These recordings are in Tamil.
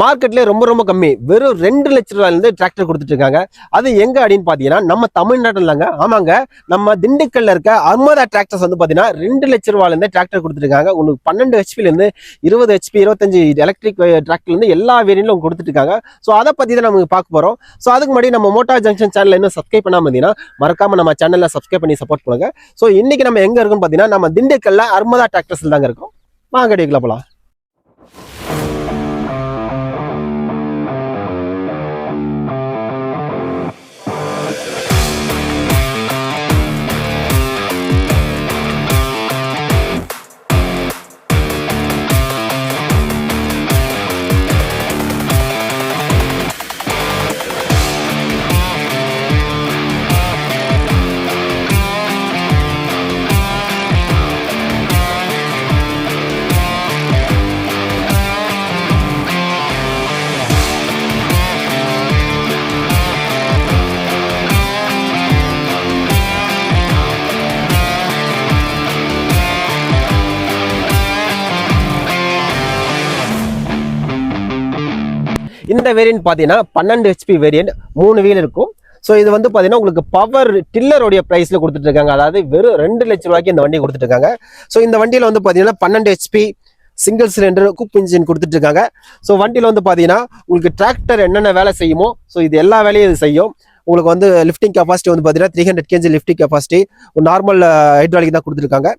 மார்க்கெட்ல ரொம்ப ரொம்ப கம்மி. வெறும் ரெண்டு லட்ச ரூபாயிலிருந்து டிராக்டர் கொடுத்துட்டு இருக்காங்க அது எங்க அப்படின்னு பாத்தீங்கன்னா நம்ம தமிழ்நாட்டில் இல்லைங்க. ஆமாங்க. நம்ம திண்டுக்கல்ல இருக்க அர்மதா டிராக்டர்ஸ் வந்து பாத்தீங்கன்னா ரெண்டு லட்ச ரூபாயிலிருந்து டிராக்டர் கொடுத்துருக்காங்க உங்களுக்கு பன்னெண்டு ஹெச்பில இருந்து இருபது ஹெச்பி இருபத்தஞ்சு எலக்ட்ரிக் டிராக்டர்ல இருந்து எல்லா வேரியன்ட்லும் கொடுத்துட்டு இருக்காங்க ஸோ அதை பத்தி தான் நமக்கு பார்க்க போறோம். ஸோ அதுக்கு முன்னாடி நம்ம மோட்டார் ஜங்ஷன் சேனல் இன்னும் சப்ஸ்கிரைப் பண்ணாம இருந்தீங்கன்னா மறக்காம நம்ம சேனல்ல சப்ஸ்கிரைப் பண்ணி சப்போர்ட் பண்ணுங்க. ஸோ இன்னைக்கு நம்ம எங்க இருக்கோம்னு பாத்தீங்கன்னா நம்ம திண்டுக்கல்ல அர்மதா டிராக்டர்ஸ் தாங்க இருக்கோம். வாங்க அடிக்கல போலாம். இந்த வேரியன்ட் பார்த்தீங்கன்னா பன்னெண்டு ஹெச்பி வேரியன்ட் மூணு வீல் இருக்கும். ஸோ இது வந்து பார்த்தீங்கன்னா உங்களுக்கு பவர் டில்லருடைய ப்ரைஸில் கொடுத்துட்டு இருக்காங்க. அதாவது வெறும் ரெண்டு லட்ச ரூபாய்க்கு இந்த வண்டி கொடுத்துட்டு இருக்காங்க. ஸோ இந்த வண்டியில் வந்து பார்த்தீங்கன்னா பன்னெண்டு ஹெச்பி சிங்கிள் சிலிண்டர் குப் இன்ஜின் கொடுத்துட்ருக்காங்க ஸோ வண்டியில் வந்து பார்த்தீங்கன்னா உங்களுக்கு டிராக்டர் என்னென்ன வேலை செய்யுமோ ஸோ இது எல்லா வேலையும் இது செய்யும். உங்களுக்கு வந்து லிஃப்டிங் கெப்பாசிட்டி வந்து பார்த்தீங்கன்னா three hundred KG lifting capacity ஒரு நார்மல் ஹைட்ராலிக் தான் கொடுத்துருக்காங்க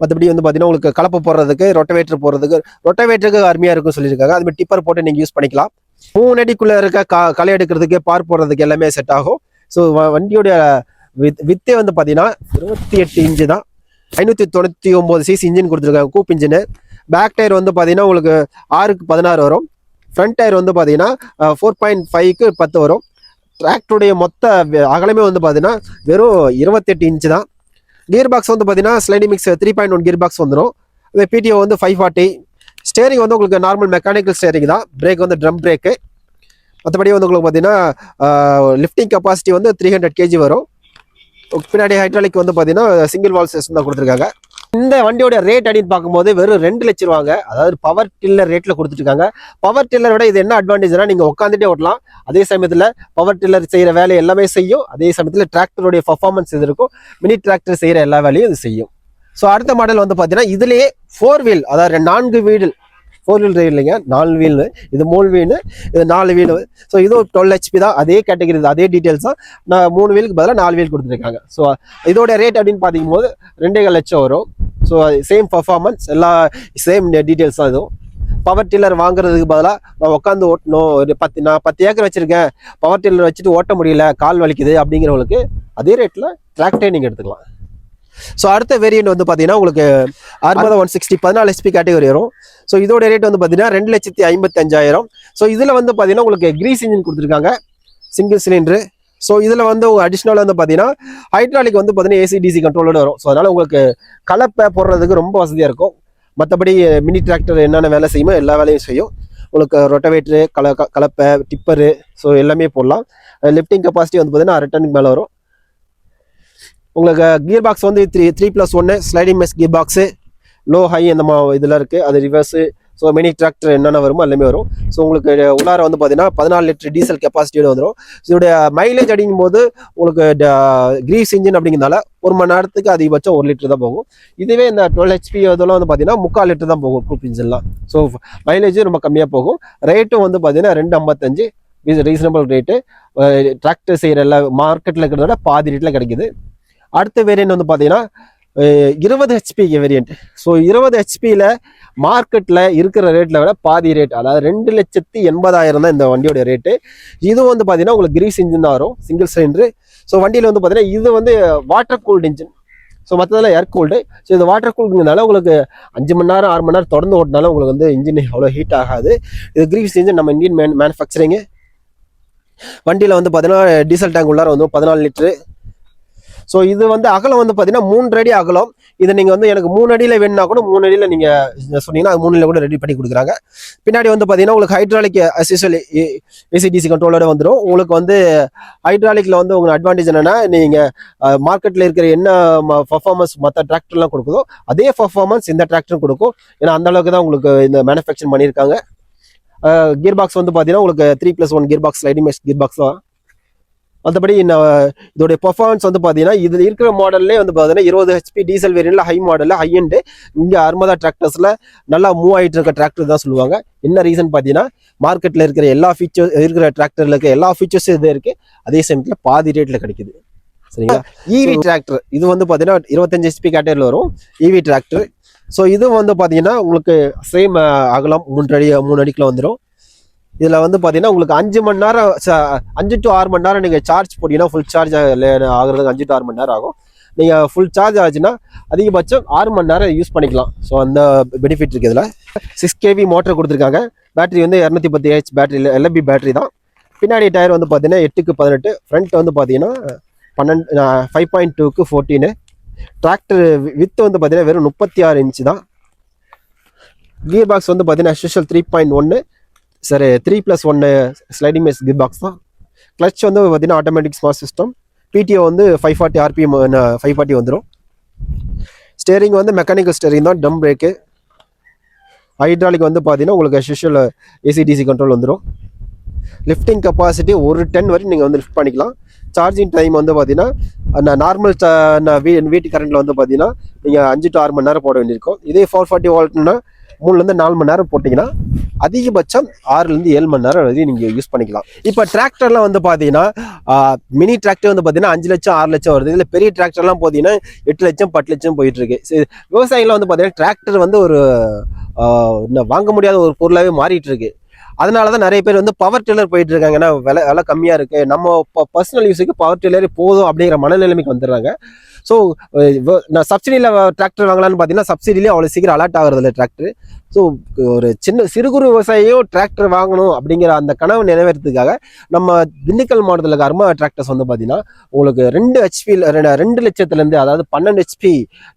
மற்றபடி வந்து பார்த்தீங்கன்னா உங்களுக்கு கலப்பு போடுறதுக்கு ரொட்டவேட்டர் போடுறதுக்கு ரொட்டவேட்டருக்கு அருமையாக இருக்கும்னு சொல்லியிருக்காங்க. அது மாதிரி டிப்பர் போட்டு நீங்கள் யூஸ் பண்ணிக்கலாம். மூணு அடிக்குள்ள இருக்க க களை எடுக்கிறதுக்கு பார் போடுறதுக்கு எல்லாமே செட் ஆகும். ஸோ வண்டியுடைய வித் வித்தே வந்து பார்த்தீங்கன்னா இருபத்தி எட்டு இன்ச்சு தான். ஐநூற்றி தொண்ணூற்றி ஒம்பது சிசி இன்ஜின் கொடுத்துருக்காங்க கூப் இன்ஜினு பேக் டயர் வந்து பார்த்தீங்கன்னா உங்களுக்கு ஆறுக்கு பதினாறு வரும். ஃப்ரண்ட் டயர் வந்து பார்த்தீங்கன்னா ஃபோர் பாயிண்ட் ஃபைவ்க்கு பத்து வரும். டிராக்டருடைய மொத்த அகலமே வந்து பார்த்தீங்கன்னா வெறும் இருபத்தெட்டு இன்ச்சு தான். கியர் பாக்ஸ் வந்து பார்த்தீங்கன்னா sliding mesh three point one gear box வந்துடும் அதே பிடிஓ வந்து ஃபைவ் ஃபார்ட்டி ஸ்டேரிங் வந்து உங்களுக்கு நார்மல் மெக்கானிக்கல் ஸ்டேரிங் தான். பிரேக் வந்து ட்ரம் பிரேக்கு மற்றபடி வந்து உங்களுக்கு பார்த்தீங்கன்னா லிஃப்டிங் கெப்பாசிட்டி வந்து த்ரீ ஹண்ட்ரட் கேஜி வரும். பின்னாடி ஹைட்ராலிக் வந்து பார்த்தீங்கன்னா சிங்கிள் வால் சிஸ்டம் தான் கொடுத்துருக்காங்க. இந்த வண்டியோட ரேட் அப்படின்னு பார்க்கும்போது வெறும் ரெண்டு லட்ச ரூபாங்க. அதாவது பவர் டில்லர் ரேட்டில் கொடுத்துருக்காங்க பவர் டில்லரோட இது என்ன அட்வான்டேஜ்னா நீங்கள் உட்காந்துட்டே ஓட்டலாம். அதே சமயத்தில் பவர் டில்லர் செய்கிற வேலை எல்லாமே செய்யும். அதே சமயத்தில் டிராக்டருடைய பர்ஃபார்மன்ஸ் இது இருக்கும். மினி டிராக்டர் செய்கிற எல்லா வேலையும் இது செய்யும். ஸோ அடுத்த மாடல் வந்து பார்த்தீங்கன்னா இதுலேயே ஃபோர் வீல் அதாவது நான்கு வீடு. ஃபோர் வீல் ரயில் இல்லைங்க நாலு வீல்னு இது மூணு வீல் இது நாலு வீல் ஸோ இதுவும் டுவெல் ஹெச்பி தான். அதே கேட்டகரி அதே டீட்டெயில்ஸ் தான். நான் மூணு வீலுக்கு பதிலாக நாலு வீல் கொடுத்துருக்காங்க. ஸோ இதோட ரேட் அப்படின்னு பார்க்கும்போது ரெண்டே லட்சம் வரும். ஸோ சேம் பர்ஃபார்மன்ஸ் எல்லா சேம் டீட்டெயில்ஸ் தான் இதுவும். பவர் டில்லர் வாங்குறதுக்கு பதிலாக நான் உட்காந்து ஓட்டணும். ஒரு பத்து நான் பத்து ஏக்கர் வச்சுருக்கேன். பவர் டில்லர் வச்சுட்டு ஓட்ட முடியல கால் வலிக்குது அப்படிங்கிறவங்களுக்கு அதே ரேட்டில் டிராக்டே நீங்கள் எடுத்துக்கலாம். ஸோ அடுத்த வேரியன்ட் வந்து பார்த்தீங்கன்னா உங்களுக்கு அறுபது ஒன் சிக்ஸ்டி பதினாலு எஸ்பி கேட்டகரி வரும். ஸோ இதோட ரேட் வந்து பார்த்தீங்கன்னா ரெண்டு லட்சத்தி ஐம்பத்தஞ்சாயிரம். ஸோ இதில் வந்து பார்த்தீங்கன்னா உங்களுக்கு கிரீஸ் இன்ஜின் கொடுத்துருக்காங்க. சிங்கிள் சிலிண்டரு ஸோ இதில் வந்து அடிஷ்னலாக வந்து பார்த்தீங்கன்னா ஹைட்ராலிக் வந்து பார்த்தீங்கன்னா ஏசி டிசி கண்ட்ரோலோட வரும். ஸோ அதனால் உங்களுக்கு கலப்பை போடுறதுக்கு ரொம்ப வசதியாக இருக்கும். மற்றபடி மினி டிராக்டர் என்னென்ன வேலை செய்யுமோ எல்லா வேலையும் செய்யும். உங்களுக்கு ரொட்டவேட்ரு கல க- கலப்பை டிப்பரு ஸோ எல்லாமே போடலாம். லிஃப்டிங் கெப்பாசிட்டி வந்து பார்த்தீங்கன்னா அரை டன்னுக்கு மேலே வரும். உங்களுக்கு கியர் பாக்ஸ் வந்து த்ரீ த்ரீ ப்ளஸ் ஒன்று sliding mesh gear box low high அந்த மா இதில் இருக்குது அது ரிவர்ஸு ஸோ மினி டிராக்டர் என்னென்ன வருமோ எல்லாமே வரும். ஸோ உங்களுக்கு உள்ளார வந்து பார்த்தீங்கன்னா பதினாலு லிட்டர் டீசல் கெப்பாசிட்டியோடு வந்துடும் இதோடைய மைலேஜ் அடிக்கும் போது உங்களுக்கு கிரீஸ் இன்ஜின் அப்படிங்கிறதுனால ஒரு மணி நேரத்துக்கு அதிகபட்சம் ஒரு லிட்டர் தான் போகும். இதுவே இந்த டுவெல் ஹெச்பி இதெல்லாம் வந்து பார்த்தீங்கன்னா முக்கால் லிட்டர் தான் போகும் குரூப் இன்ஜின்லாம் ஸோ மைலேஜும் ரொம்ப கம்மியாக போகும். ரேட்டும் வந்து பார்த்தீங்கன்னா ரெண்டு ஐம்பத்தஞ்சு ரீசனபிள் ரேட்டு டிராக்டர் செய்கிற எல்லா மார்க்கெட்டில் இருக்கிறத விட பாதி ரேட்டில் கிடைக்குது. அடுத்த வேரியன்ட் வந்து பார்த்தீங்கன்னா இருபது ஹெச்பி வேரியன்ட் ஸோ இருபது ஹெச்பியில் மார்க்கெட்டில் இருக்கிற ரேட்டில் விட பாதி ரேட் அதாவது ரெண்டு லட்சத்தி எண்பதாயிரம் தான் இந்த வண்டியோட ரேட்டு இது வந்து பார்த்தீங்கன்னா உங்களுக்கு கிரீஸ் இன்ஜின் தான் வரும் சிங்கிள் சிலிண்டரு ஸோ வண்டியில் வந்து பார்த்தீங்கன்னா இது வந்து வாட்டர் கூல்டு இன்ஜின் ஸோ மற்றதெல்லாம் ஏர் கூல்டு ஸோ இது வாட்டர் கூல்டுங்கிறதுனால உங்களுக்கு அஞ்சு மணி நேரம் ஆறு மணி நேரம் தொடர்ந்து ஓட்டினாலும் உங்களுக்கு வந்து இன்ஜின் அவ்வளோ ஹீட் ஆகாது. இது கிரீஸ் இன்ஜின் நம்ம இந்தியன் மேன் மேனுஃபேக்சரிங்கு வண்டியில் வந்து பார்த்தீங்கன்னா டீசல் டேங்க் உள்ளார வந்து பதினாலு லிட்ரு ஸோ இது வந்து அகலம் வந்து பார்த்தீங்கன்னா மூன்று அடி அகலம். இதை நீங்கள் வந்து எனக்கு மூணு அடியில் வேணும்னா கூட மூணு அடியில் நீங்கள் சொன்னீங்கன்னா அது மூணுல கூட ரெடி பண்ணி கொடுக்குறாங்க. பின்னாடி வந்து பார்த்தீங்கன்னா உங்களுக்கு ஹைட்ராலிக் அசிஸ்வல் ஏசிடிசி கண்ட்ரோலோட வந்துடும் உங்களுக்கு வந்து ஹைட்ராலிக்கில் வந்து உங்களுக்கு அட்வான்டேஜ் என்னென்னா நீங்கள் மார்க்கெட்டில் இருக்கிற என்ன பர்ஃபார்மன்ஸ் மற்ற டிராக்டர்லாம் கொடுக்குதோ அதே பர்ஃபார்மன்ஸ் இந்த டிராக்டரும் கொடுக்கும். ஏன்னா அந்த அளவுக்கு தான் உங்களுக்கு இந்த மேனுஃபேக்சர் பண்ணியிருக்காங்க. கியர் பாக்ஸ் வந்து பார்த்தீங்கன்னா உங்களுக்கு three plus one gear box sliding mesh gear box தான். மற்றபடி இதோடைய பெர்ஃபார்மன்ஸ் வந்து பார்த்தீங்கன்னா இதில் இருக்கிற மாடல்லே வந்து பார்த்தீங்கன்னா இருபது ஹெச்பி டீசல் வேரியன்ட்ல ஹை மாடலில் ஹை இங்கே அர்மதா டிராக்டர்ஸில் நல்லா மூவ் ஆகிட்டு இருக்க டிராக்டர் தான் சொல்லுவாங்க. என்ன ரீசன் பார்த்தீங்கன்னா மார்க்கெட்டில் இருக்கிற எல்லா ஃபீச்சர்ஸ் இருக்கிற டிராக்டரில் இருக்க எல்லா ஃபீச்சர்ஸும் இது இருக்குது அதே சமயத்தில் பாதி ரேட்டில் கிடைக்குது. சரிங்களா? இவி டிராக்டர் இது வந்து பார்த்தீங்கன்னா இருபத்தஞ்சு ஹெச்பி கேட்டகரியில் வரும். இவி டிராக்டர் ஸோ இது வந்து பார்த்தீங்கன்னா உங்களுக்கு சேம் அகலம் மூன்று அடி மூணு அடிக்குள்ள வந்துடும் இதில் வந்து பார்த்தீங்கன்னா உங்களுக்கு அஞ்சு மணி நேரம் அஞ்சு டு ஆறு மணி நேரம் நீங்கள் சார்ஜ் போட்டீங்கன்னா ஃபுல் சார்ஜ் ஆகிறதுக்கு அஞ்சு டு ஆறு மணி நேரம் ஆகும். நீங்கள் ஃபுல் சார்ஜ் ஆச்சுன்னா அதிகபட்சம் ஆறு மணி நேரம் யூஸ் பண்ணிக்கலாம். ஸோ அந்த பெனிஃபிட் இருக்குது இதில். சிக்ஸ் கேவி மோட்டர் கொடுத்துருக்காங்க. பேட்டரி வந்து இரநூத்தி பத்து ஹெச் பேட்டரி எல்எபி பேட்டரி தான். பின்னாடி டயர் வந்து பார்த்தீங்கன்னா எட்டுக்கு பதினெட்டு ஃப்ரண்ட் வந்து பார்த்தீங்கன்னா பன்னெண்டு ஃபைவ் பாயிண்ட் டூக்கு ஃபோர்டீனு டிராக்டர் வித்து வந்து பார்த்தீங்கன்னா வெறும் முப்பத்தி ஆறு இன்ச்சு தான். கியர் பாக்ஸ் வந்து பார்த்தீங்கன்னா ஸ்பெஷல் த்ரீ பாயிண்ட் ஒன்று சரி த்ரீ ப்ளஸ் ஒன்று ஸ்லைடிங் மேஸ் கியர் பாக்ஸ் தான். கிளச் வந்து பார்த்தீங்கன்னா ஆட்டோமேட்டிக் ஸ்மார்ட் சிஸ்டம் பிடிஓ வந்து five forty RPM five forty வந்துடும் ஸ்டேரிங் வந்து மெக்கானிக்கல் ஸ்டேரிங் தான் டம் பிரேக்கு ஹைட்ராலிக் வந்து பார்த்தீங்கன்னா உங்களுக்கு ஸ்பெஷல் ஏசிடிசி கண்ட்ரோல் வந்துடும் லிஃப்டிங் கெப்பாசிட்டி ஒரு டென் வரையும் நீங்கள் வந்து லிஃப்ட் பண்ணிக்கலாம். சார்ஜிங் டைம் வந்து பார்த்தீங்கன்னா நார்மல் வீ வீட்டு கரண்ட்டில் வந்து பார்த்தீங்கன்னா நீங்கள் அஞ்சு டு ஆறு மணி நேரம் போட வேண்டியிருக்கும். இதே ஃபோர் ஃபார்ட்டி வால்ட்னா மூணுலேருந்து நாலு மணி நேரம் போட்டிங்கன்னா அதிகபட்சம் ஆறுலேருந்து ஏழு மணி நேரம் வரையும் நீங்கள் யூஸ் பண்ணிக்கலாம். இப்போ டிராக்டர்லாம் வந்து பார்த்தீங்கன்னா மினி டிராக்டர் வந்து பார்த்தீங்கன்னா அஞ்சு லட்சம் ஆறு லட்சம் வருது. இதில் பெரிய டிராக்டர்லாம் பார்த்தீங்கன்னா எட்டு லட்சம் பத்து லட்சம் போயிட்டுருக்கு சரி, வந்து பார்த்தீங்கன்னா டிராக்டர் வந்து ஒரு இன்னும் வாங்க முடியாத ஒரு பொருளாகவே மாறிட்டு இருக்கு. அதனால தான் நிறைய பேர் வந்து பவர் டில்லர் போயிட்டு இருக்காங்க. ஏன்னா விலை விலை கம்மியாக இருக்குது நம்ம பர்சனல் யூஸுக்கு பவர் டில்லரே போதும் அப்படிங்கிற மனநிலைமைக்கு வந்துடுறாங்க. ஸோ eh, நான் சப்சிடியில் டிராக்டர் வாங்கலாம்னு பார்த்தீங்கன்னா சப்சிடிலே அவ்வளோ சீக்கிரம் அலர்ட் ஆகிறது இல்லை டிராக்டர் ஸோ ஒரு சின்ன சிறு குறு விவசாயியும் டிராக்டர் வாங்கணும் அப்படிங்கிற அந்த கனவு நிறைவேறதுக்காக நம்ம திண்டுக்கல் மாவட்டத்தில் இருக்க அருமா டிராக்டர்ஸ் வந்து பார்த்தீங்கன்னா உங்களுக்கு ரெண்டு ஹெச்பி ரெண்டு லட்சத்துலேருந்து அதாவது பன்னெண்டு ஹெச்பி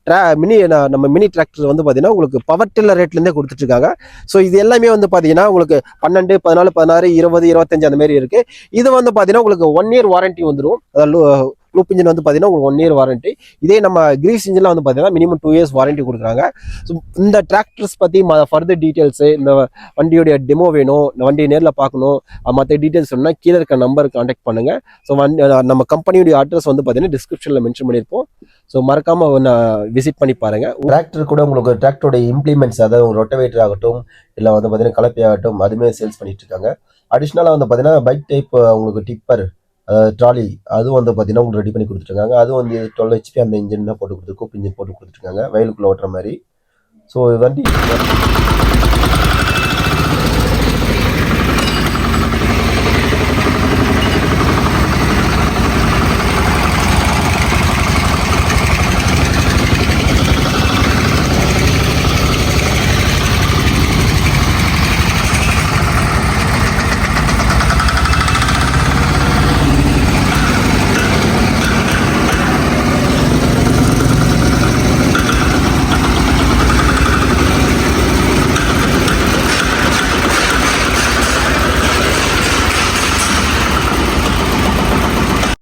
ட்ரா மினி நம்ம மினி டிராக்டர் வந்து பார்த்தீங்கன்னா உங்களுக்கு பவர் டில்லர் ரேட்லேருந்தே கொடுத்துட்ருக்காங்க ஸோ இது எல்லாமே வந்து பார்த்தீங்கன்னா உங்களுக்கு பன்னெண்டு பதினாலு பதினாறு இருபது இருபத்தஞ்சு அந்த மாதிரி இருக்குது இது வந்து பார்த்தீங்கன்னா உங்களுக்கு ஒன் இயர் வாரண்ட்டி வந்துடும் அதாவது லூப் இன்ஜின் வந்து பார்த்தீங்கன்னா உங்களுக்கு ஒன் இயர் வாரண்டி இதே நம்ம கிரீஸ் இன்ஜின்லாம் வந்து பார்த்தீங்கன்னா மினிமம் டூ இயர்ஸ் வாரண்டி கொடுக்குறாங்க. ஸோ இந்த டிராக்டர்ஸ் பற்றி ஃபர்தர் டீட்டெயில்ஸு இந்த வண்டியோடைய டெமோ வேணும் இந்த வண்டியை நேரில் பார்க்கணும் மற்ற டீட்டெயில்ஸ் வேணும்னா கீழே இருக்க நம்பருக்கு காண்டாக்ட் பண்ணுங்க. ஸோ வண்டி நம்ம கம்பெனியோடைய அட்ரஸ் வந்து பார்த்தீங்கன்னா டிஸ்கிரிப்ஷனில் மென்ஷன் பண்ணியிருப்போம். ஸோ மறக்காம விசிட் பண்ணி பாருங்கள் டிராக்டர் கூட உங்களுக்கு டிராக்டருடைய இம்ப்ளிமெண்ட்ஸ் அதாவது ரொட்டவேட்டர் ஆகட்டும் இல்லை வந்து பார்த்தீங்கன்னா கலப்பி ஆகட்டும் அதுவுமே சேல்ஸ் பண்ணிட்டு இருக்காங்க. அடிஷ்னலாக வந்து பார்த்தீங்கன்னா பைக் டைப் உங்களுக்கு டிப்பர் ட்ராலி அதுவும் வந்து பார்த்தீங்கன்னா உங்களுக்கு ரெடி பண்ணி கொடுத்துருக்காங்க அது வந்து டுவெல் ஹெச்பி அந்த இன்ஜின் தான் போட்டு கொடுத்து இன்ஜின் போட்டு கொடுத்துருக்காங்க வயலுக்குள்ள ஓட்டுற மாதிரி. ஸோ வண்டி